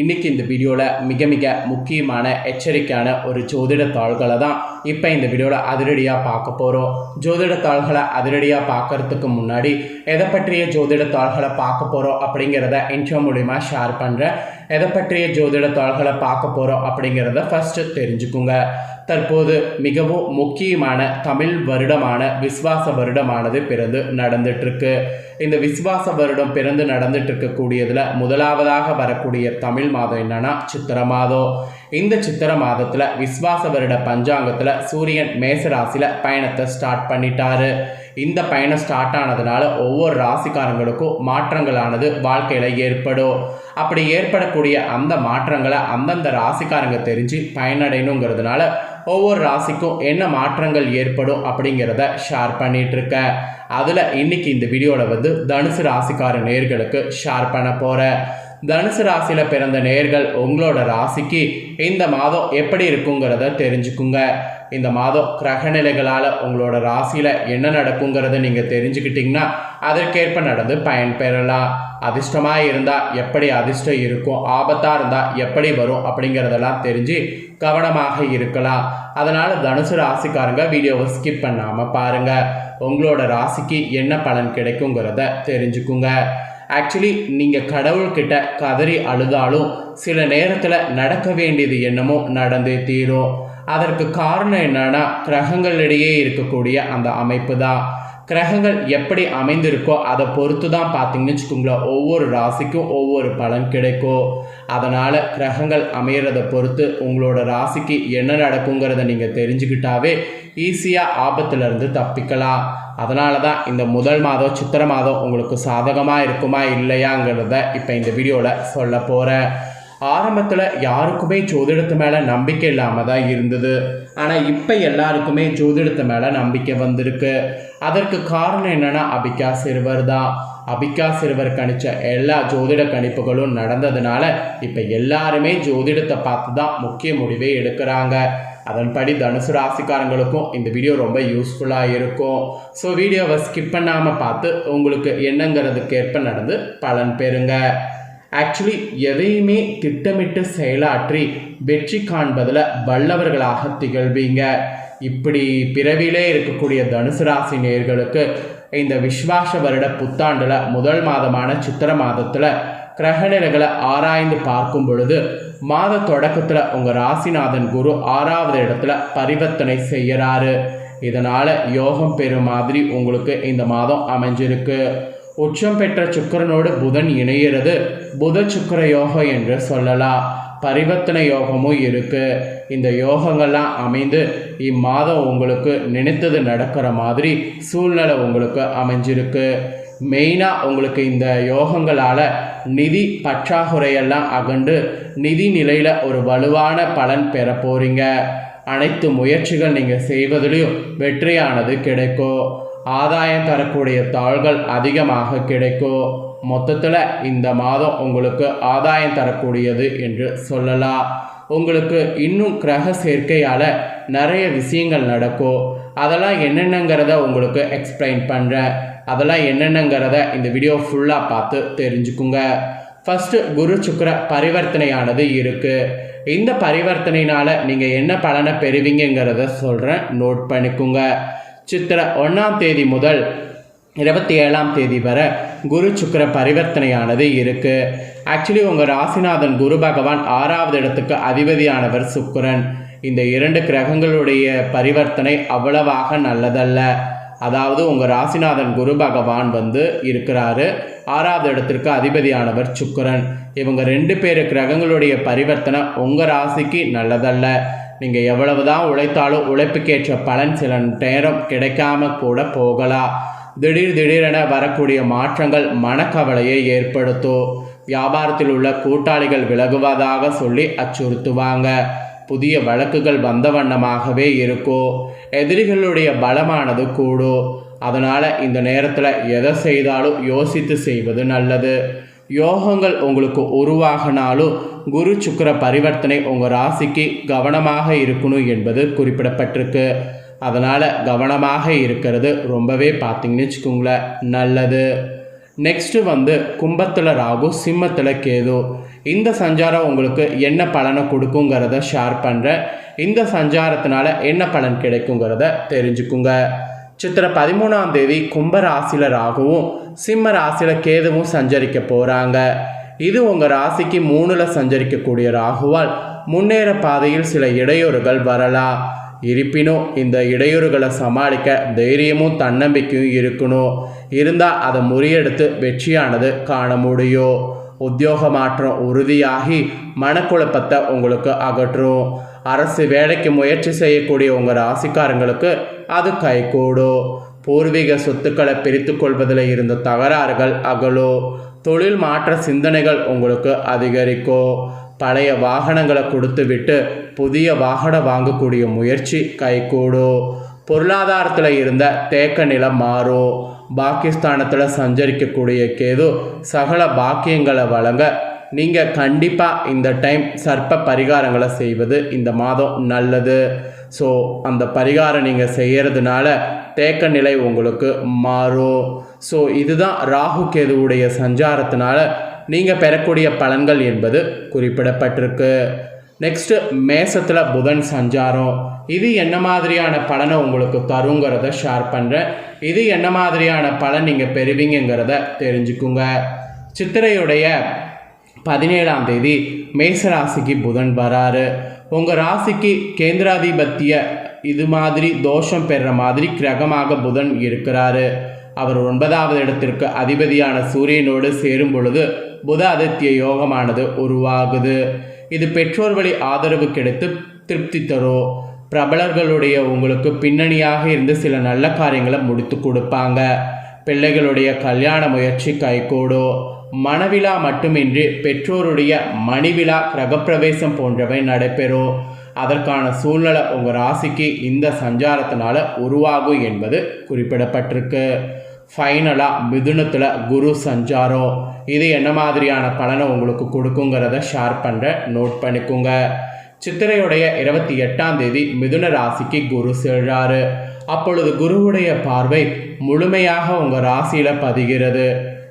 இன்னைக்கு இந்த வீடியோவில் மிக மிக முக்கியமான எச்சரிக்கையான ஒரு ஜோதிட தாள்களை தான் இப்போ இந்த வீடியோவில் அதிரடியாக பார்க்க போகிறோம் ஜோதிட தாள்களை அதிரடியாக பார்க்கறதுக்கு முன்னாடி எதை பற்றிய ஜோதிட தாள்களை பார்க்க போகிறோம் அப்படிங்கிறத இன்ட்ரோ மூலிமா ஷேர் பண்ணுறேன் எதை பற்றிய ஜோதிட தாள்களை பார்க்க போகிறோம் அப்படிங்கிறத ஃபஸ்ட்டு தெரிஞ்சுக்குங்க. தற்போது மிகவும் முக்கியமான தமிழ் வருடமான விஸ்வாச வருடமானது பிறந்து நடந்துட்டுருக்கு. இந்த விஸ்வாச வருடம் பிறந்து நடந்துட்டு இருக்கக்கூடியதில் முதலாவதாக வரக்கூடிய தமிழ் மாதம் என்னன்னா சித்திர மாதம். இந்த சித்திர மாதத்தில் விஸ்வாச வருட பஞ்சாங்கத்தில் சூரியன் மேச ராசியில் பயணத்தை ஸ்டார்ட் பண்ணிட்டாரு. இந்த பயணம் ஸ்டார்ட் ஆனதுனால ஒவ்வொரு ராசிக்காரங்களுக்கும் மாற்றங்களானது வாழ்க்கையில் ஏற்படும். அப்படி ஏற்படக்கூடிய அந்த மாற்றங்களை அந்தந்த ராசிக்காரங்க தெரிஞ்சு பயனடையணுங்கிறதுனால ஒவ்வொரு ராசிக்கும் என்ன மாற்றங்கள் ஏற்படும் அப்படிங்கிறத ஷேர் பண்ணிட்டு இருக்கேன். அதில் இன்னைக்கு இந்த வீடியோவில் வந்து தனுசு ராசிக்கார நேர்களுக்கு ஷேர் பண்ண போகிறேன் தனுசு ராசியில் பிறந்த நேர்கள் உங்களோட ராசிக்கு இந்த மாதம் எப்படி இருக்குங்கிறத தெரிஞ்சுக்குங்க. இந்த மாதம் கிரகநிலைகளால் உங்களோட ராசியில் என்ன நடக்குங்கிறத நீங்கள் தெரிஞ்சுக்கிட்டிங்கன்னா அதற்கேற்ப நடந்து பயன் பெறலாம் அதிர்ஷ்டமாக இருந்தால் எப்படி அதிர்ஷ்டம் இருக்கும் ஆபத்தாக இருந்தால் எப்படி வரும் அப்படிங்கிறதெல்லாம் தெரிஞ்சு கவனமாக இருக்கலாம். அதனால் தனுசு ராசிக்காரங்க வீடியோவை ஸ்கிப் பண்ணாமல் பாருங்கள் உங்களோட ராசிக்கு என்ன பலன் கிடைக்குங்கிறத தெரிஞ்சுக்குங்க. ஆக்சுவலி நீங்கள் கடவுள்கிட்ட கதறி அழுதாலும் சில நேரத்தில் நடக்க வேண்டியது என்னமோ நடந்தே தீரும். அதற்கு காரணம் என்னன்னா கிரகங்களிடையே இருக்கக்கூடிய அந்த அமைப்பு தான். கிரகங்கள் எப்படி அமைந்திருக்கோ அதை பொறுத்து தான் பார்த்தீங்கன்னு வச்சுக்கோங்களேன். ஒவ்வொரு ராசிக்கும் ஒவ்வொரு பலன் கிடைக்கும். அதனால் கிரகங்கள் அமையிறத பொறுத்து உங்களோட ராசிக்கு என்ன நடக்குங்கிறத நீங்கள் தெரிஞ்சுக்கிட்டாவே ஈஸியாக ஆபத்துலேருந்து தப்பிக்கலாம். அதனால தான் இந்த முதல் மாதம் சித்திர மாதம் உங்களுக்கு சாதகமாக இருக்குமா இல்லையாங்கிறத இப்போ இந்த வீடியோவில் சொல்ல போகிறேன் ஆரம்பத்தில் யாருக்குமே ஜோதிடத்து மேலே நம்பிக்கை இல்லாமல் தான் இருந்தது. ஆனால் இப்போ எல்லாருக்குமே ஜோதிடத்து மேலே நம்பிக்கை வந்திருக்கு. அதற்கு காரணம் என்னென்னா அபிகா சிறுவர் தான். அபிகா சிறுவர் கணிச்ச எல்லா ஜோதிட கணிப்புகளும் நடந்ததுனால இப்போ எல்லாருமே ஜோதிடத்தை பார்த்து தான் முக்கிய முடிவே எடுக்கிறாங்க. அதன்படி தனுசு ராசிக்காரங்களுக்கும் இந்த வீடியோ ரொம்ப யூஸ்ஃபுல்லாக இருக்கும். ஸோ வீடியோவை ஸ்கிப் பண்ணாமல் பார்த்து உங்களுக்கு என்னங்கிறதுக்கேற்ப நடந்து பலன் பெறுங்க. ஆக்சுவலி எதையுமே திட்டமிட்டு செயலாற்றி வெற்றி காண்பதில் வல்லவர்களாக திகழ்வீங்க. இப்படி பிறவிலே இருக்கக்கூடிய தனுசு ராசி நேர்களுக்கு இந்த விஸ்வாச வருட புத்தாண்டில் முதல் மாதமான சித்திர மாதத்தில் கிரகநிலைகளை ஆராய்ந்து பார்க்கும் பொழுது மாத தொடக்கத்தில் உங்கள் ராசிநாதன் குரு ஆறாவது இடத்துல பரிவர்த்தனை செய்கிறாரு இதனால் யோகம் பெறும் மாதிரி உங்களுக்கு இந்த மாதம் அமைஞ்சிருக்கு. உச்சம் பெற்ற சுக்கரனோடு புதன் இணையிறது. புத சுக்கர யோகம் என்று சொல்லலாம். பரிவர்த்தனை யோகமும் இருக்கு. இந்த யோகங்கள்லாம் அமைந்து இம்மாதம் உங்களுக்கு நினைத்தது நடக்கிற மாதிரி சூழ்நிலை உங்களுக்கு அமைஞ்சிருக்கு. மெயினாக உங்களுக்கு இந்த யோகங்களால் நிதி பற்றாக்குறையெல்லாம் அகண்டு நிதி நிலையில் ஒரு வலுவான பலன் பெற போகிறீங்க அனைத்து முயற்சிகள் நீங்கள் செய்வதிலையும் வெற்றியானது கிடைக்கும். ஆதாயம் தரக்கூடிய தாள்கள் அதிகமாக கிடைக்கும் மொத்தத்தில் இந்த மாதம் உங்களுக்கு ஆதாயம் தரக்கூடியது என்று சொல்லலாம். உங்களுக்கு இன்னும் கிரக சேர்க்கையால் நிறைய விஷயங்கள் நடக்கும் அதெல்லாம் என்னென்னங்கிறத உங்களுக்கு எக்ஸ்பிளைன் பண்ணுறேன் அதெல்லாம் என்னென்னங்கிறத இந்த வீடியோ ஃபுல்லாக பார்த்து தெரிஞ்சுக்குங்க. ஃபஸ்ட்டு குரு சுக்கர பரிவர்த்தனையானது இருக்குது இந்த பரிவர்த்தனையினால் நீங்கள் என்ன பலனை பெறுவீங்கங்கிறத சொல்கிறேன் நோட் பண்ணிக்கோங்க. சித்திர ஒன்றாம் தேதி முதல் இருபத்தி ஏழாம் தேதி வரை குரு சுக்கர பரிவர்த்தனையானது இருக்குது ஆக்சுவலி உங்கள் ராசிநாதன் குரு பகவான் ஆறாவது இடத்துக்கு அதிபதியானவர் சுக்கரன். இந்த இரண்டு கிரகங்களுடைய பரிவர்த்தனை அவ்வளவாக நல்லதல்ல. அதாவது உங்கள் ராசிநாதன் குரு பகவான் வந்து இருக்கிறாரு. ஆறாவது இடத்திற்கு அதிபதியானவர் சுக்கரன். இவங்க ரெண்டு பேர் கிரகங்களுடைய பரிவர்த்தனை உங்கள் ராசிக்கு நல்லதல்ல. நீங்கள் எவ்வளவு தான் உழைத்தாலும் உழைப்புக்கேற்ற பலன் சில நேரம் கிடைக்காம கூட போகலாம். திடீர் திடீரென வரக்கூடிய மாற்றங்கள் மனக்கவலையை ஏற்படுத்தும். வியாபாரத்தில் உள்ள கூட்டாளிகள் விலகுவதாக சொல்லி அச்சுறுத்துவாங்க. புதிய வழக்குகள் வந்த வண்ணமாகவே இருக்கும். எதிரிகளுடைய பலமானது கூடும். அதனால் இந்த நேரத்தில் எதை செய்தாலும் யோசித்து செய்வது நல்லது. யோகங்கள் உங்களுக்கு உருவாகினாலும் குரு சுக்கர பரிவர்த்தனை உங்கள் ராசிக்கு கவனமாக இருக்கணும் என்பது குறிப்பிடப்பட்டிருக்கு. அதனால் கவனமாக இருக்கிறது ரொம்பவே பார்த்தீங்கன்னு வச்சுக்கோங்களேன் நல்லது. நெக்ஸ்ட்டு வந்து கும்பத்தில் ராகு சிம்மத்தில் கேது. இந்த சஞ்சாரம் உங்களுக்கு என்ன பலனை கொடுக்குங்கிறத ஷேர் பண்ணுறேன் இந்த சஞ்சாரத்தினால என்ன பலன் கிடைக்குங்கிறத தெரிஞ்சுக்குங்க. சித்திரை பதிமூணாம் தேதி கும்ப ராசியில் ராகுவும் சிம்ம ராசியில் கேதுவும் சஞ்சரிக்க போகிறாங்க இது உங்கள் ராசிக்கு மூணில் சஞ்சரிக்கக்கூடிய ராகுவால் முன்னேற பாதையில் சில இடையூறுகள் வரலாம். இருப்பினும் இந்த இடையூறுகளை சமாளிக்க தைரியமும் தன்னம்பிக்கையும் இருக்கணும். இருந்தால் அதை முறியெடுத்து வெற்றியானது காண முடியும். உத்தியோக மாற்றம் உறுதியாகி மனக்குழப்பத்தை உங்களுக்கு அகற்றும். அரசு வேலைக்கு முயற்சி செய்யக்கூடிய உங்கள் ராசிக்காரங்களுக்கு அது கைகூடும் பூர்வீக சொத்துக்களை பிரித்து கொள்வதில் இருந்த தகராறுகள் அகலும் தொழில் மாற்ற சிந்தனைகள் உங்களுக்கு அதிகரிக்கும் பழைய வாகனங்களை கொடுத்து விட்டு புதிய வாகனம் வாங்கக்கூடிய முயற்சி கைகூடும் பொருளாதாரத்தில் இருந்த தேக்க நிலம் மாறும் பாகிஸ்தானத்தில் சஞ்சரிக்கக்கூடிய கேது சகல பாக்கியங்களை வழங்க நீங்கள் கண்டிப்பாக இந்த டைம் சர்ப்ப பரிகாரங்களை செய்வது இந்த மாதம் நல்லது. ஸோ அந்த பரிகாரம் நீங்கள் செய்கிறதுனால தேக்க நிலை உங்களுக்கு மாறும். ஸோ இதுதான் ராகு கேதுவுடைய சஞ்சாரத்தினால நீங்கள் பெறக்கூடிய பலன்கள் என்பது குறிப்பிடப்பட்டிருக்கு. நெக்ஸ்ட்டு மேசத்தில் புதன் சஞ்சாரம். இது என்ன மாதிரியான பலனை உங்களுக்கு தருங்கிறத ஷேர் பண்ணுறேன் இது என்ன மாதிரியான பலன் நீங்கள் பெறுவீங்கிறத தெரிஞ்சுக்குங்க. சித்திரையுடைய பதினேழாம் தேதி மேசராசிக்கு புதன் வராரு. உங்கள் ராசிக்கு கேந்திராதிபத்திய இது மாதிரி தோஷம் பெற மாதிரி கிரகமாக புதன் இருக்கிறாரு. அவர் ஒன்பதாவது இடத்திற்கு அதிபதியான சூரியனோடு சேரும் பொழுது புத அதித்ய யோகமானது உருவாகுது. இது பெற்றோர் வழி ஆதரவு கிடைத்து திருப்தி தரும் பிரபலர்களுடைய உங்களுக்கு பின்னணியாக இருந்து சில நல்ல காரியங்களை முடித்து கொடுப்பாங்க. பிள்ளைகளுடைய கல்யாண முயற்சி கைகூடும் மணவிழா மட்டுமின்றி பெற்றோருடைய மணிவிழா கிரகப்பிரவேசம் போன்றவை நடைபெறும். அதற்கான சூழ்நிலை உங்கள் ராசிக்கு இந்த சஞ்சாரத்தினால உருவாகும் என்பது குறிப்பிடப்பட்டிருக்கு. ஃபைனலாக மிதுனத்தில் குரு சஞ்சாரம். இது என்ன மாதிரியான பலனை உங்களுக்கு கொடுக்குங்கிறத ஷேர் பண்ணுற நோட் பண்ணிக்கோங்க. சித்திரையுடைய இருபத்தி எட்டாம் தேதி மிதுன ராசிக்கு குரு செல்றாரு அப்பொழுது குருவுடைய பார்வை முழுமையாக உங்கள் ராசியில் பதிகிறது.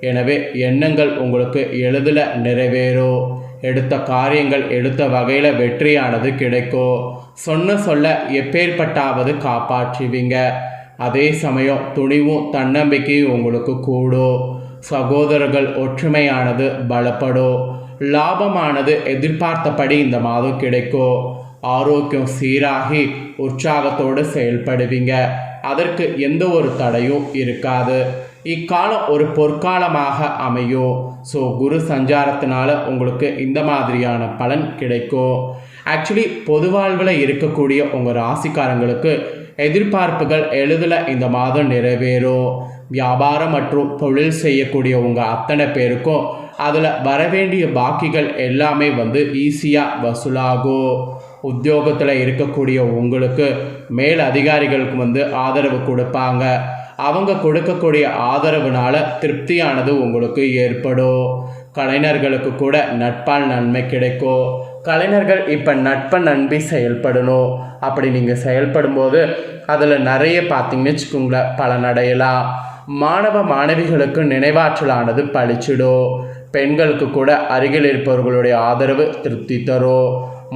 எனவே எண்ணங்கள் உங்களுக்கு எளிதில் நிறைவேறும் எடுத்த காரியங்கள் எடுத்த வகையில் வெற்றியானது கிடைக்கும் சொன்ன சொல்ல எப்பேற்பட்டாவது காப்பாற்றுவீங்க. அதே சமயம் துணிவும் தன்னம்பிக்கையும் உங்களுக்கு கூடும் சகோதரர்கள் ஒற்றுமையானது பலப்படும் லாபமானது எதிர்பார்த்தபடி இந்த மாதம் கிடைக்கும் ஆரோக்கியம் சீராகி உற்சாகத்தோடு செயல்படுவீங்க. அதற்கு எந்த ஒரு தடையும் இருக்காது. இக்காலம் ஒரு பொற்காலமாக அமையும் ஸோ குரு சஞ்சாரத்தினால உங்களுக்கு இந்த மாதிரியான பலன் கிடைக்கும் ஆக்சுவலி பொது வாழ்வில் இருக்கக்கூடிய உங்கள் ராசிக்காரங்களுக்கு எதிர்பார்ப்புகள் எளிதில் இந்த மாதம் நிறைவேறும் வியாபாரம் மற்றும் தொழில் செய்யக்கூடிய உங்கள் அத்தனை பேருக்கும் அதில் வரவேண்டிய பாக்கிகள் எல்லாமே வந்து ஈஸியாக வசூலாகும் உத்தியோகத்தில் இருக்கக்கூடிய உங்களுக்கு மேல் அதிகாரிகளுக்கு வந்து ஆதரவு கொடுப்பாங்க. அவங்க கொடுக்கக்கூடிய ஆதரவுனால திருப்தியானது உங்களுக்கு ஏற்படும். கலைஞர்களுக்கு கூட நட்பால் நன்மை கிடைக்கும். கலைஞர்கள் இப்போ நட்பை நம்பி செயல்படணும். அப்படி நீங்கள் செயல்படும்போது அதில் நிறைய பார்த்தீங்கன்னு வச்சுக்கோங்களேன் பலனடையலாம் மாணவ மாணவிகளுக்கு நினைவாற்றலானது பழிச்சிடும். பெண்களுக்கு கூட அருகில் இருப்பவர்களுடைய ஆதரவு திருப்தி தரும்.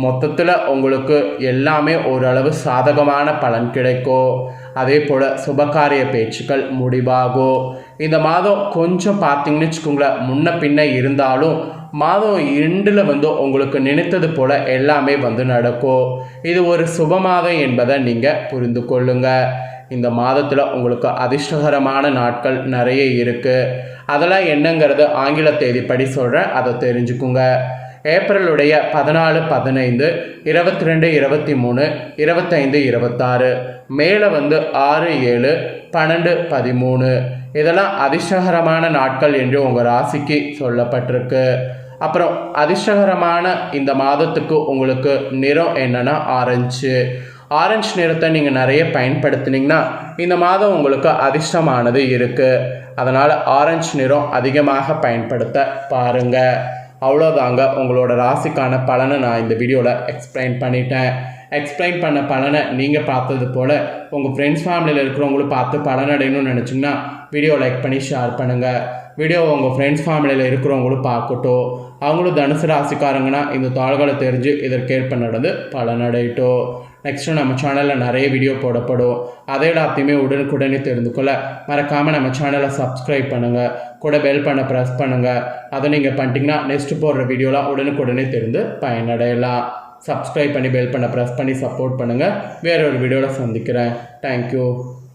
மொத்தத்தில் உங்களுக்கு எல்லாமே ஓரளவு சாதகமான பலன் கிடைக்கும். அதே போல் சுபகாரிய பேச்சுக்கள் முடிவாகும் இந்த மாதம் கொஞ்சம் பார்த்தீங்கன்னு வச்சுக்கோங்களேன் முன்ன பின்ன இருந்தாலும் மாதம் இரண்டில் வந்து உங்களுக்கு நினைத்தது போல் எல்லாமே வந்து நடக்கும் இது ஒரு சுப மாதம் என்பதை நீங்கள் புரிந்து கொள்ளுங்கள் இந்த மாதத்தில் உங்களுக்கு அதிர்ஷ்டகரமான நாட்கள் நிறைய இருக்குது அதெல்லாம் என்னங்கிறது ஆங்கில தேதிப்படி சொல்கிறேன் அதை தெரிஞ்சுக்குங்க. ஏப்ரலுடைய பதினாலு பதினைந்து இருபத்தி ரெண்டு இருபத்தி மூணு இருபத்தைந்து இருபத்தாறு மேலே வந்து ஆறு ஏழு பன்னெண்டு பதிமூணு. இதெல்லாம் அதிர்ஷ்டகரமான நாட்கள் என்று உங்கள் ராசிக்கு சொல்லப்பட்டிருக்கு. அப்புறம் அதிர்ஷ்டகரமான இந்த மாதத்துக்கு உங்களுக்கு நிறம் என்னென்னா ஆரஞ்சு. ஆரஞ்சு நிறத்தை நீங்கள் நிறைய பயன்படுத்தினீங்கன்னா இந்த மாதம் உங்களுக்கு அதிர்ஷ்டமானது இருக்குது அதனால் ஆரஞ்சு நிறம் அதிகமாக பயன்படுத்த பாருங்கள் அவ்வளோதாங்க உங்களோட ராசிக்கான பலனை நான் இந்த வீடியோவில் எக்ஸ்பிளைன் பண்ணிட்டேன். எக்ஸ்பிளைன் பண்ண பலனை நீங்கள் பார்த்தது போல் உங்கள் ஃப்ரெண்ட்ஸ் ஃபேமிலியில் இருக்கிறவங்களும் பார்த்து பலனடையணும்னு நினச்சிங்கன்னா வீடியோ லைக் பண்ணி ஷேர் பண்ணுங்கள் வீடியோ உங்கள் ஃப்ரெண்ட்ஸ் ஃபேமிலியில் இருக்கிறவங்களும் பார்க்கட்டும். அவங்களும் தனுசு ராசிக்காரங்கன்னா இந்த தாள்களை தெரிஞ்சு இதற்கேற்ப நடந்து பலனடையட்டும். நெக்ஸ்ட்டு நம்ம சேனலில் நிறைய வீடியோ போடப்படும். அதை எல்லாத்தையுமே உடனுக்குடனே தெரிந்து கொள்ள மறக்காமல் நம்ம சேனலை சப்ஸ்கிரைப் பண்ணுங்கள் கூட பெல் பண்ண ப்ரெஸ் பண்ணுங்கள் அதை நீங்கள் பண்ணிட்டீங்கன்னா நெக்ஸ்ட் போடுற வீடியோலாம் உடனுக்குடனே தெரிந்து பயனடையலாம். சப்ஸ்கிரைப் பண்ணி பெல் பண்ண ப்ரெஸ் பண்ணி சப்போர்ட் பண்ணுங்கள் வேற ஒரு வீடியோவில் சந்திக்கிறேன். தேங்க்யூ